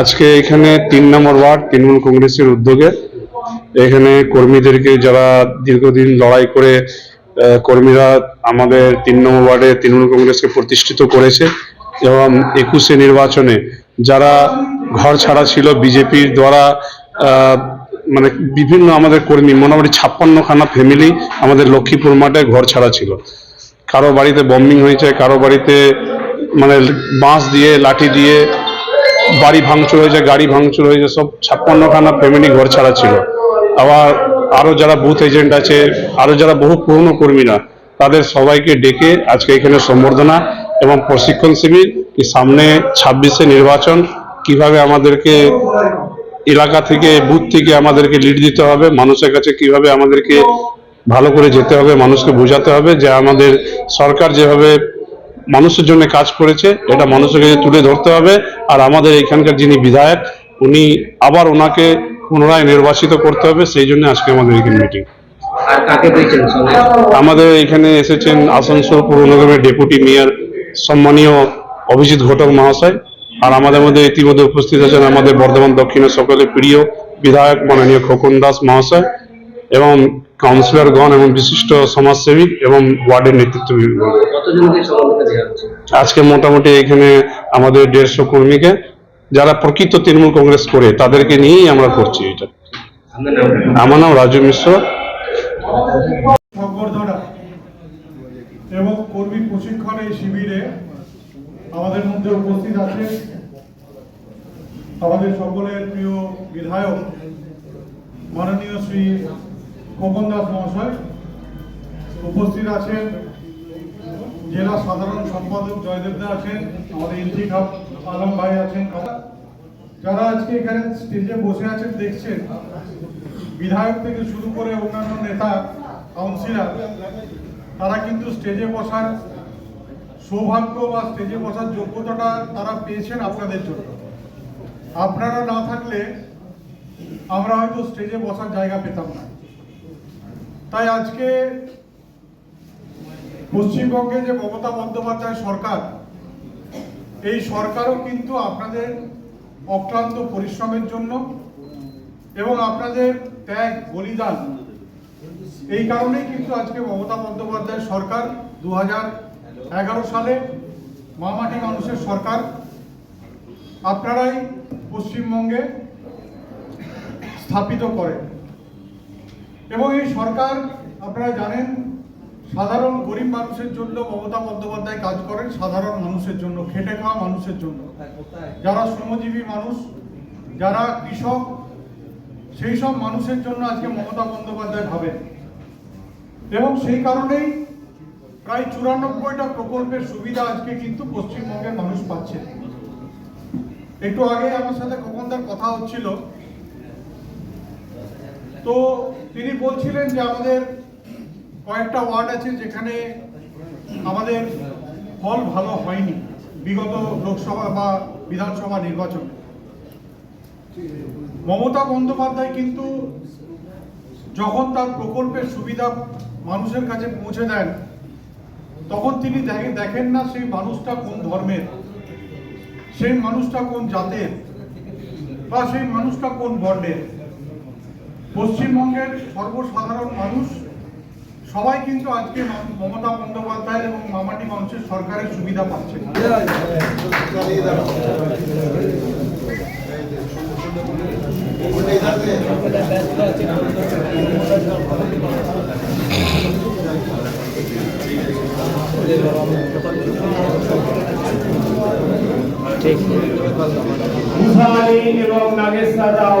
আজকে এখানে তিন নম্বর ওয়ার্ড তৃণমূল কংগ্রেসের উদ্যোগে। এখানে কর্মীদেরকে যারা দীর্ঘদিন লড়াই করে কর্মীরা আমাদের তিন নম্বর ওয়ার্ডে তৃণমূল কংগ্রেসকে প্রতিষ্ঠিত করেছে এবং একুশে নির্বাচনে যারা ঘর ছাড়া ছিল বিজেপির দ্বারা মানে বিভিন্ন আমাদের কর্মী, মোটামুটি ছাপ্পান্নখানা ফ্যামিলি আমাদের লক্ষ্মীপুর মাঠে ঘর ছাড়া ছিল। কারও বাড়িতে বম্বিং হয়েছে, কারও বাড়িতে মানে বাঁশ দিয়ে, লাঠি দিয়ে বাড়ি ভাঙচুর হয়েছে, গাড়ি ভাঙচুর হয়েছে, সব ছাপ্পান্নখানা ফ্যামিলি ঘর ছাড়া ছিল। আবার আরও যারা বুথ এজেন্ট আছে আরও যারা বহু পুরনো কর্মীরা, তাদের সবাইকে ডেকে আজকে এখানে সম্বর্ধনা এবং প্রশিক্ষণ শিবির কি সামনে ছাব্বিশে নির্বাচন, কীভাবে আমাদেরকে এলাকা থেকে বুথ থেকে আমাদেরকে লিড দিতে হবে, মানুষের কাছে কীভাবে আমাদেরকে ভালো করে যেতে হবে, মানুষকে বোঝাতে হবে যে আমাদের সরকার যেভাবে মানুষের জন্য কাজ করেছে এটা মানুষের কাছে তুলে ধরতে হবে। আর আমাদের এখানকার যিনি বিধায়ক উনি আবার ওনাকে পুনরায় নির্বাচিত করতে হবে সেই জন্য আজকে আমাদের এখানে মিটিং আমাদের এখানে এসেছেন আসানসোল পৌর নিগমের ডেপুটি মেয়র সম্মানীয় অভিজিৎ ঘটক মহাশয়। আর আমাদের মধ্যে ইতিমধ্যে উপস্থিত আছেন আমাদের বর্ধমান দক্ষিণের সকলে প্রিয় বিধায়ক মাননীয় খোকন দাস মহাশয় এবং কাউন্সিলরগণ এবং বিশিষ্ট সমাজসেবী এবং ওয়ার্ডের নেতৃত্ব আজকে মোটামুটি এখানে আমাদের দেড়শো কর্মীকে যারা প্রকৃত তৃণমূল কংগ্রেস করে তাদেরকে নিয়েই আমরা করছি এটা। আমার নাম রাজু মিশ্র। এবং কর্মী প্রশিক্ষণ এই শিবিরে আমাদের মধ্যে উপস্থিত আছে আমাদের সকলের প্রিয় বিধায়ক মাননীয় শ্রী খোকন দাস মহাশয় উপস্থিত আছেন। জেলা সাধারণ সম্পাদক জয়দেব দা আছেন, আমাদের ইন্তিখাব আলম ভাই আছেন। যারা আজকে এখানে স্টেজে বসে আছেন, দেখছেন, বিধায়ক থেকে শুরু করে অন্যান্য নেতা, কাউন্সিলর, তারা কিন্তু স্টেজে বসার সৌভাগ্য বা স্টেজে বসার যোগ্যতাটা তারা পেয়েছেন আপনাদের জন্য। আপনারা না থাকলে আমরা হয়তো স্টেজে বসার জায়গা পেতাম না। তাই আজকে পশ্চিমবঙ্গে যে মমতা বন্দ্যোপাধ্যায় সরকার, এই সরকারও কিন্তু আপনাদের অক্লান্ত পরিশ্রমের জন্য এবং আপনাদের ত্যাগ, বলিদান, এই কারণেই কিন্তু আজকে মমতা বন্দ্যোপাধ্যায় সরকার দু সালে মামাটি মানুষের সরকার। আপনারাই পশ্চিমবঙ্গে স্থাপিত করেন। এবং এই সরকার আপনারা জানেন সাধারণ গরিব মানুষের জন্য মমতা বন্দ্যোপাধ্যায় কাজ করেন সাধারণ মানুষের জন্য খেটে খাওয়া মানুষের জন্য। যারা শ্রমজীবী মানুষ যারা কৃষক সেই সব মানুষের জন্য আজকে মমতা বন্দ্যোপাধ্যায় ভাবেন। এবং সেই কারণেই প্রায় চুরানব্বইটা প্রকল্পের সুবিধা আজকে কিন্তু পশ্চিমবঙ্গের মানুষ পাচ্ছে। একটু আগে আমার সাথে খোকনদার কথা হচ্ছিল তো তিনি বলছিলেন যে আমাদের কয়েকটা ওয়ার্ড আছে যেখানে আমাদের ফল ভালো হয়নি বিগত লোকসভা বা বিধানসভা নির্বাচনে। মমতা বন্দ্যোপাধ্যায় কিন্তু যখন তার প্রকল্পের সুবিধা মানুষের কাছে পৌঁছে দেন, তখন তিনি দেখে- দেখেন না সেই মানুষটা কোন ধর্মের, সেই মানুষটা কোন জাতের বা সেই মানুষটা কোন বর্ণের। পশ্চিমবঙ্গের সর্বসাধারণ মানুষ সবাই কিন্তু আজকে মমতা বন্দ্যোপাধ্যায় এবং মামাটি মানুষের সরকারের সুবিধা পাচ্ছে এবং নাগেশ্বর রাও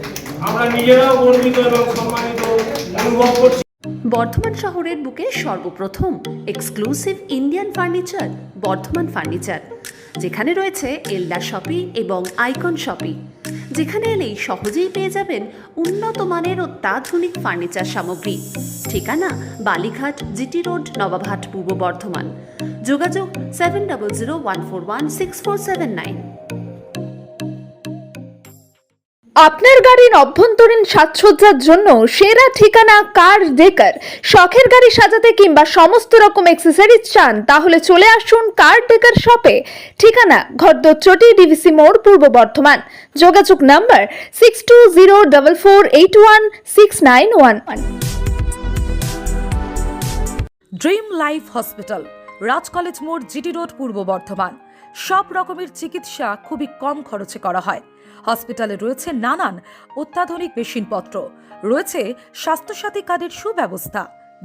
আমরা নিজেরাও গর্বিত এবং সম্মানিত অনুভব করছি। বর্ধমান শহরের বুকে সর্বপ্রথম exclusive Indian furniture, Bardhaman furniture, যেখানে রয়েছে এল্লা শপি এবং আইকন শপি, যেখানে এলেই সহজেই পেয়ে যাবেন উন্নত মানের অত্যাধুনিক ফার্নিচার সামগ্রী। ঠিকানা বালিঘাট জিটি রোড, নবাবহাট, পূর্ব বর্ধমান। যোগাযোগ seven double zero one four one six four seven nine আপনার গাড়ির অভ্যন্তরীণ সাজসজ্জার জন্য সেরা ঠিকানা কার ডেকার? শখের গাড়ি সাজাতে কিংবা সমস্ত রকম অ্যাক্সেসরিজ চান, তাহলে চলে আসুন কার ডেকার শপে। ঠিকানা ঘরদচটি ডিভিসি মোড়, পূর্ব বর্ধমান। যোগাযোগ number six two zero double four eight one six nine one one dream life hospital, Raj college মোড়, জিটি রোড, পূর্ব বর্ধমান। সব রকমের চিকিৎসা খুবই কম খরচে করা হয়। হসপিটালে রয়েছে নানান অত্যাধুনিক মেশিনপত্র। রয়েছে স্বাস্থ্যসাথী কার্ডের সুব্যবস্থা।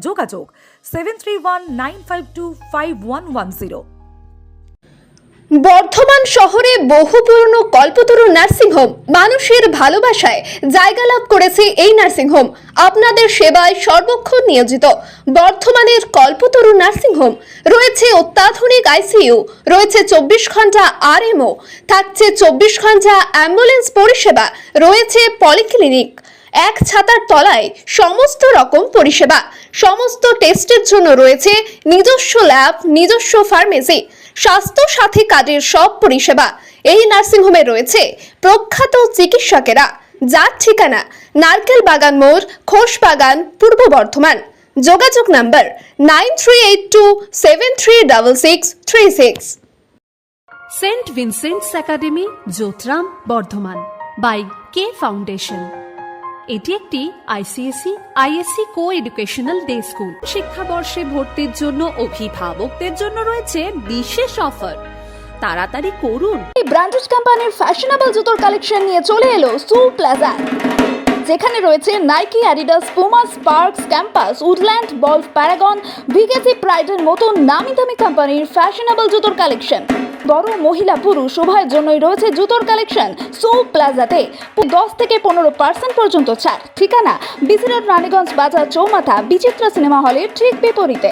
যোগাযোগ seven three one nine five two five one one zero. Bardhaman শহরে বহু পুরনো কল্পতরু নার্সিংহোম মানুষের ভালোবাসায় জায়গা লাভ করেছে এই নার্সিংহোম আপনাদের সেবায় সর্বক্ষণ নিয়োজিত। বর্ধমানের কল্পতরু নার্সিংহোম রয়েছে অত্যাধুনিক আইসিইউ রয়েছে চব্বিশ ঘণ্টা আরএমও থাকছে চব্বিশ ঘণ্টা অ্যাম্বুলেন্স পরিষেবা, রয়েছে পলিক্লিনিক এক ছাতার তলায় সমস্ত রকম পরিষেবা, সমস্ত টেস্টের জন্য রয়েছে নিজস্ব ল্যাব নিজস্ব ফার্মেসি স্বাস্থ্য সাথী কাজের সব পরিষেবা। এই নার্সিংহোমে রয়েছে প্রখ্যাত চিকিৎসকেরা। যার ঠিকানা নারকেল বাগান মোড় খোস বাগান, পূর্ব বর্ধমান। যোগাযোগ number nine three eight two seven three double six three six. Saint Vincent's academy Jotram Bardhaman, by K foundation. এটি একটি ICSE ISC co educational day school শিক্ষাবর্ষে ভর্তির জন্য অভিভাবকদের জন্য রয়েছে বিশেষ অফার তাড়াতাড়ি করুন। এই ব্র্যান্ডেড কোম্পানির ফ্যাশনেবল জুতোর কালেকশন নিয়ে চলে এলো সু প্লাজা যেখানে রয়েছে Nike Adidas Puma Sparx Campus Woodland বলফ Paragon VKC প্রাইডের মতো নামি দামি কোম্পানির ফ্যাশনেবল জুতোর কালেকশন বড় মহিলা পুরুষ, উভয়ের জন্যই রয়েছে জুতোর কালেকশন। সো প্লাজাতে দশ থেকে পনেরো পার্সেন্ট পর্যন্ত ছাড়। ঠিকানা বিসি রানীগঞ্জ বাজার চৌমাথা, বিচিত্রা সিনেমা হলের ঠিক বিপরীতে।